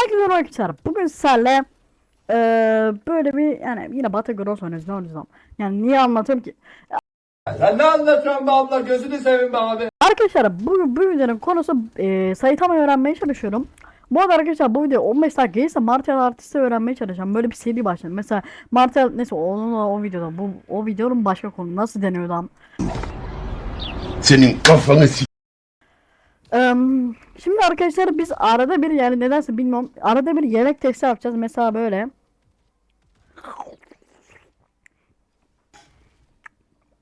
Herkese merhaba arkadaşlar. Bugün sizlerle eee böyle bir yani yine Battle Gross oynuyoruz ne oynayacağım. Yani niye anlatıyorum ki? Sen ne anlatıyorsun be abla gözünü seveyim be abi. Arkadaşlar bu, bu videonun konusu eee Saitama öğrenmeye çalışıyorum. Bu arada arkadaşlar bu video 15 dakika gelirse Martial Artist'i öğrenmeye çalışacağım. Böyle bir seri başlayalım. Mesela Martial neyse onun o videoda bu o videonun başka konu nasıl deniyordu am. Senin kafanı s- Şimdi arkadaşlar biz arada bir yani nedense bilmiyorum arada bir yemek testi yapacağız. Mesela böyle.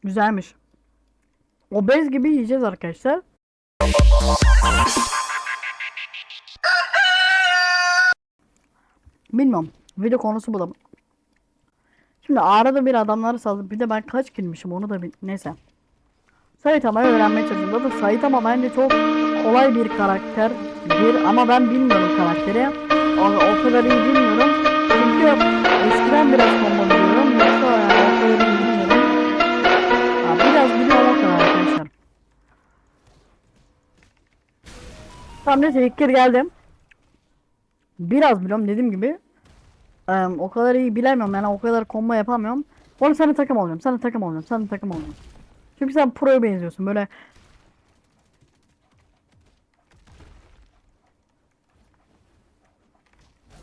Güzelmiş. Obez gibi yiyeceğiz arkadaşlar. Bilmiyorum. Video konusu bu da. Şimdi arada bir adamları saldım. Bir de ben kaç kilmişim onu da bil. Neyse. Saitama'yı öğrenmeye çalışıyorum. Zaten Saitama bence çok kolay bir karakterdir ama ben bilmiyorum karakteri. O, o kadar iyi bilmiyorum. Çünkü eskiden biraz combo biliyorum. Yoksa yani o kadar iyi bilmiyorum. Ha, biraz biliyorum o kadar arkadaşlar. Tamam neyse ilk kere geldim. Biraz biliyorum dediğim gibi. Eee, o kadar iyi bilemiyorum yani o kadar combo yapamıyorum. Onu sana takım olacağım. Sana takım olacağım. Sana takım olacağım. Çünkü sen pro'ya benziyorsun böyle.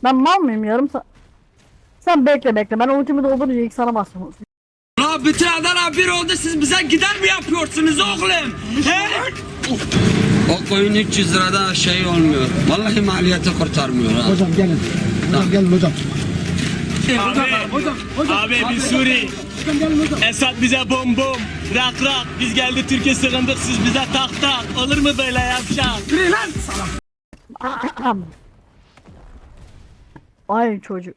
Ben mal mıyım yarım sa Sen bekle bekle ben ultimi doldurunca ilk sana bastım. La bütün Adana bir oldu siz bize gider mi yapıyorsunuz oğlum? He? O koyun 300 liradan şey olmuyor. Vallahi maliyeti kurtarmıyor ha. Hocam gelin. Hocam gelin hocam. Abi biz Suri. Esat bize bom bom. Rak rak. Biz geldi Türkiye sığındık siz bize tak tak. Olur mu böyle yapacak? Ay çocuk.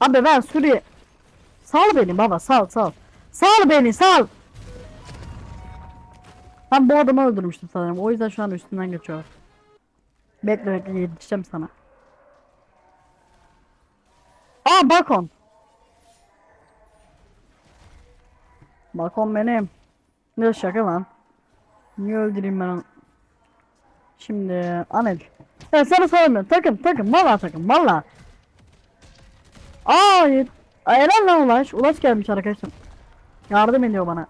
Abi ben Suriye. Sal beni baba sal sal. Sal beni sal. Ben bu adamı öldürmüştüm sanırım. O yüzden şu an üstünden geçiyor. Bekle bekle yetişeceğim sana. Aa balkon. Balkon benim. Ne şaka lan. Niye öldüreyim ben onu? Şimdi Anel. Ya sana sormuyorum. Takım takım. Valla takım. Valla. Aa helal lan Ulaş. Ulaş gelmiş arkadaşım. Yardım ediyor bana.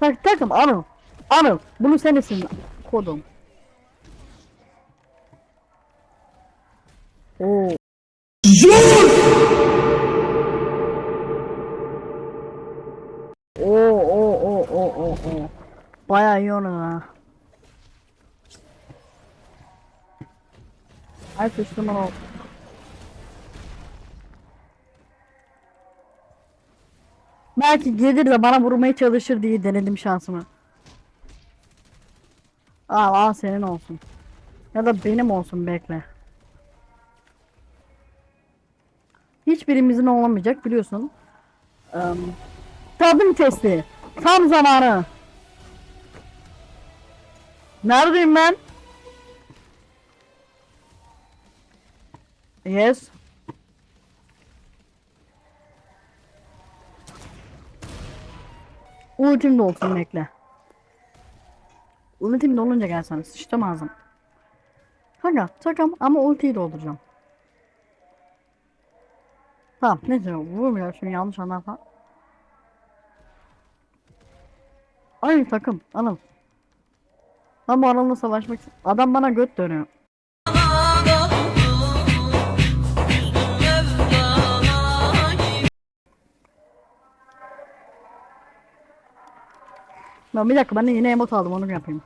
Tak takım Anıl. Anıl. Bunu sen isim. Kodum. Oo. Oo oo oo oo oo oo. Bayağı iyi onu ha. Ay sıçtım onu. Belki gelir de bana vurmaya çalışır diye denedim şansımı. Al al senin olsun. Ya da benim olsun bekle. Hiçbirimizin olamayacak biliyorsun. Um, tadım testi. Tam zamanı. Neredeyim ben? Yes. Ultim de olsun bekle. Ultim de olunca gelsene sıçtım ağzım. Kanka takam ama ultiyi dolduracağım. Tamam neyse vurmuyor şimdi yanlış anlarsan. Aynı takım Anıl. Ben bu Anıl'la savaşmak. Adam bana göt dönüyor. Ben bir dakika ben de yine emot aldım onu yapayım.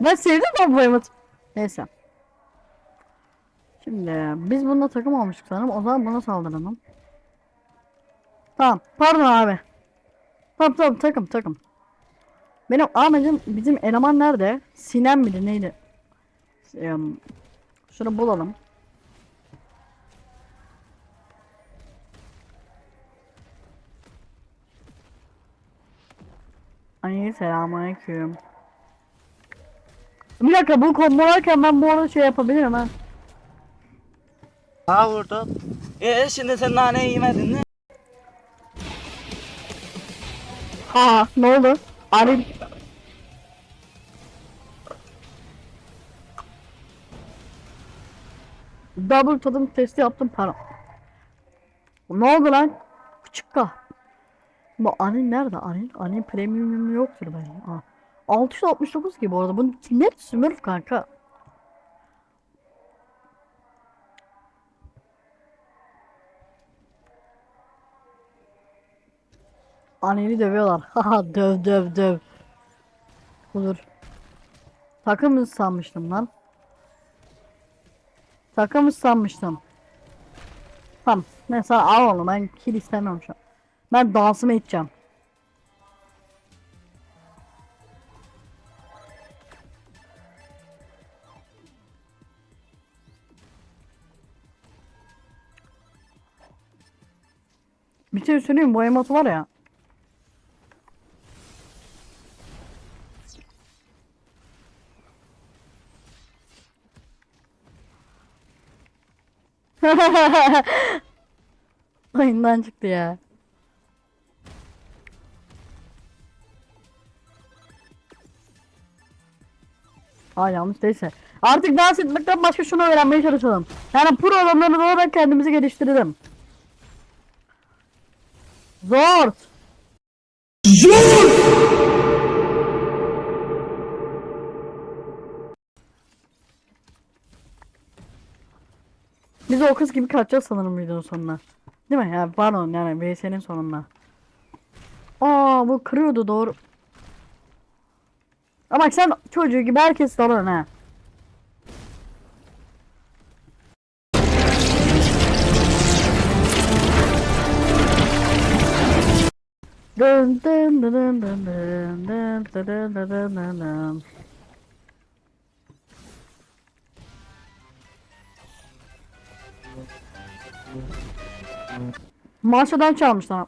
Ben sevdim ben bu emot. Neyse. Şimdi biz bununla takım olmuştuk sanırım. O zaman buna saldıralım. Tamam. Pardon abi. Tamam tamam takım takım. Benim amacım bizim eleman nerede? Sinem miydi neydi? Şunu bulalım. Ay selamünaleyküm. Bir dakika bu kombolarken ben bu arada şey yapabilirim ha. Sağa vurdum. E şimdi sen nane yemedin mi? Ha ne oldu? Aril. Double tadım testi yaptım para. Ne oldu lan? Küçükka. Bu Anil nerede? Anil? Anil premium yoktur benim. Ha. 669 gibi orada. Bu net Smurf kanka. Anil'i dövüyorlar. Haha döv döv döv. Olur. Takımız sanmıştım lan. Takımız sanmıştım. Tamam. Neyse al onu. Ben kill istemiyorum şu an. Ben dansımı edeceğim. Bir şey söyleyeyim bu emot var ya. Oyundan çıktı ya. Aa yanlış değilse. Artık dans etmekten başka şunu öğrenmeye çalışalım. Yani pro adamları olarak kendimizi geliştirelim. Zor. Biz o kız gibi kaçacağız sanırım videonun sonuna. Değil mi? Ya pardon yani VS'nin sonunda. Aa bu kırıyordu doğru. Ama sen çocuğu gibi herkes dalıyorsun ha. Dın dın dın dın dın dın dın dın dın dın dın dın dın. Marsha'dan çalmışlar.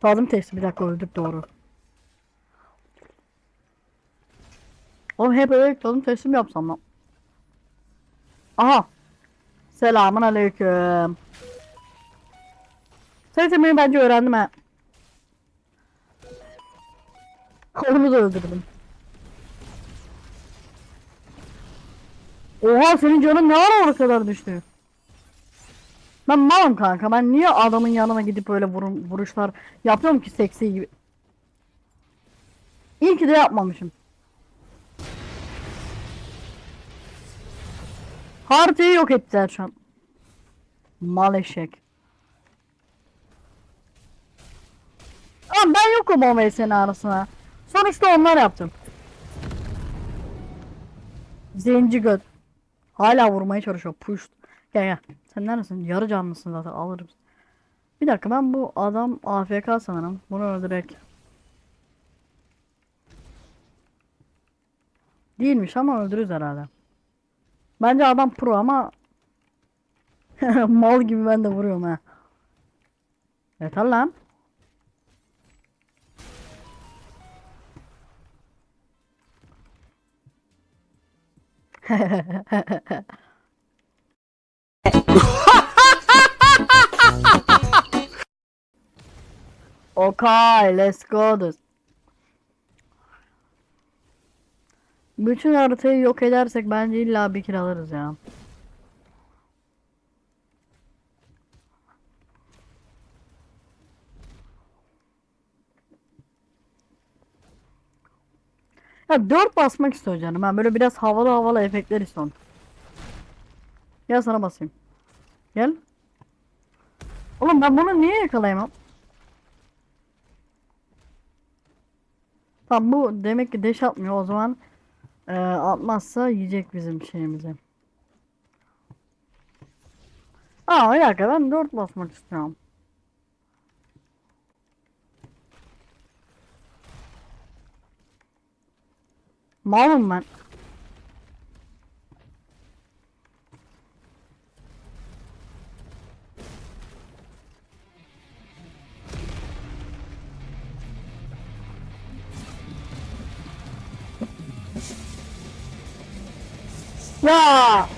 Tadım testi bir dakika öldük doğru. Oğlum hep öyle tadım testi mi yapsam lan? Aha. Selamun aleyküm. Sesimi bence öğrendim ha. Onu da öldürdüm. Oha senin canın ne ara o kadar düştü? Ben malım kanka. Ben niye adamın yanına gidip öyle vurun, vuruşlar yapıyorum ki seksi gibi. İyi ki de yapmamışım. Haritayı yok ettiler şu an. Mal eşek. Ama ben yokum o VS'nin arasına. Sonuçta onlar yaptım. Zenci göt. Hala vurmaya çalışıyor. Push. Gel gel. Sen neredesin? Yarı canlısın zaten alırım. Bir dakika ben bu adam AFK sanırım. Bunu öldürek. Değilmiş ama öldürürüz herhalde. Bence adam pro ama mal gibi ben de vuruyorum ha. Yeter lan. Okay, let's go. this. Bütün haritayı yok edersek bence illa bir kill alırız ya. Ya 4 basmak istiyor canım. Ben böyle biraz havalı havalı efektler istiyorum. Gel sana basayım. Gel. Oğlum ben bunu niye yakalayamam? Tamam bu demek ki deş atmıyor o zaman eee, atmazsa yiyecek bizim şeyimizi. Aa bir dakika ben 4 basmak istiyorum. Malım. Ya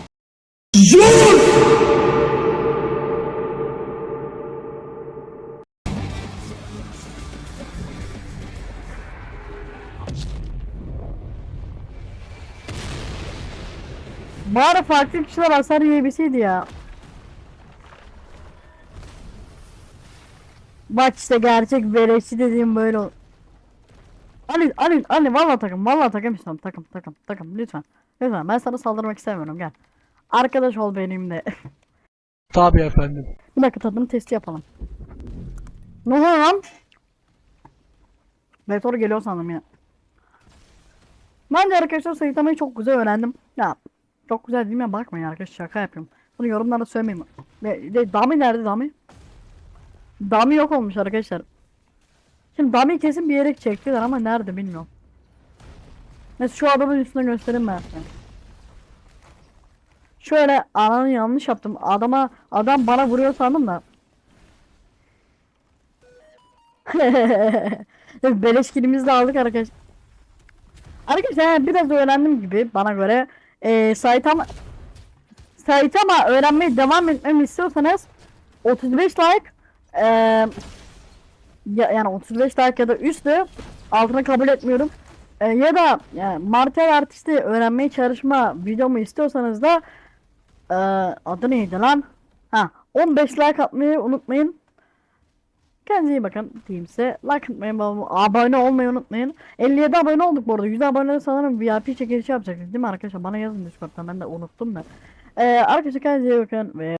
Bari farklı kişiler hasar yiyebilseydi ya. Bak işte gerçek beleşçi dediğim böyle ol. Ali Ali Ali valla takım valla takım istiyorum takım takım takım lütfen. Lütfen ben sana saldırmak istemiyorum gel. Arkadaş ol benimle. Tabii efendim. Bir dakika tadım testi yapalım. Ne oluyor lan? Meteor geliyor sandım ya. Bence arkadaşlar sayıklamayı çok güzel öğrendim. Ya çok güzel değil mi? Bakmayın arkadaşlar şaka yapıyorum. Bunu yorumlarda söylemeyin. Ne, de, Dami nerede Dami? Dami yok olmuş arkadaşlar. Şimdi Dami kesin bir yere çektiler ama nerede bilmiyorum. Mesela şu adamın üstüne göstereyim ben size. Şöyle ananı yanlış yaptım. Adama adam bana vuruyor sandım da. Beleş kilimizi aldık arkadaşlar. Arkadaşlar biraz öğrendim gibi bana göre. Ee, Saitama Saitama öğrenmeye devam etmemi istiyorsanız 35 like ee, ya, yani 35 like ya da üstü altına kabul etmiyorum. Ee, ya da yani martial artisti öğrenmeye çalışma videomu istiyorsanız da ee, adı neydi lan? Ha 15 like atmayı unutmayın. Kendinize iyi bakın diyeyim size. Like atmayı, abone olmayı unutmayın. 57 abone olduk bu arada. 100 abone sanırım VIP çekilişi yapacaktık değil mi arkadaşlar? Bana yazın Discord'dan ben de unuttum da. Ee, arkadaşlar kendinize iyi bakın ve